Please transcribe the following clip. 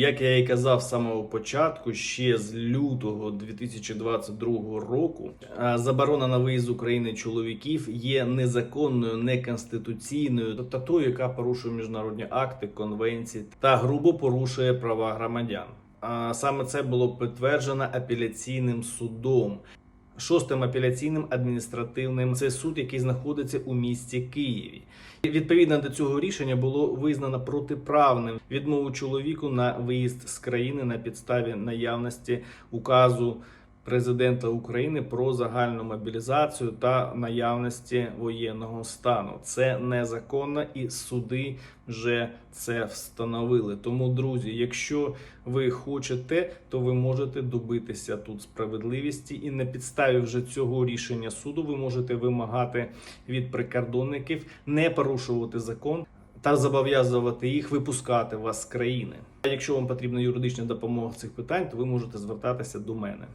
Як я і казав з самого початку, ще з лютого 2022 року, заборона на виїзд України чоловіків є незаконною, неконституційною, тобто тою, яка порушує міжнародні акти, конвенції та грубо порушує права громадян. А саме це було підтверджено апеляційним судом. Шостим апеляційним адміністративним це суд, який знаходиться у місті Києві. Відповідно до цього рішення було визнано протиправним відмову чоловіку на виїзд з країни на підставі наявності указу президента України про загальну мобілізацію та наявності воєнного стану. Це незаконно, і суди вже це встановили. Тому, друзі, якщо ви хочете, то ви можете добитися тут справедливості, і на підставі вже цього рішення суду ви можете вимагати від прикордонників не порушувати закон. Та зобов'язувати їх випускати вас з країни. А якщо вам потрібна юридична допомога в цих питань, то ви можете звертатися до мене.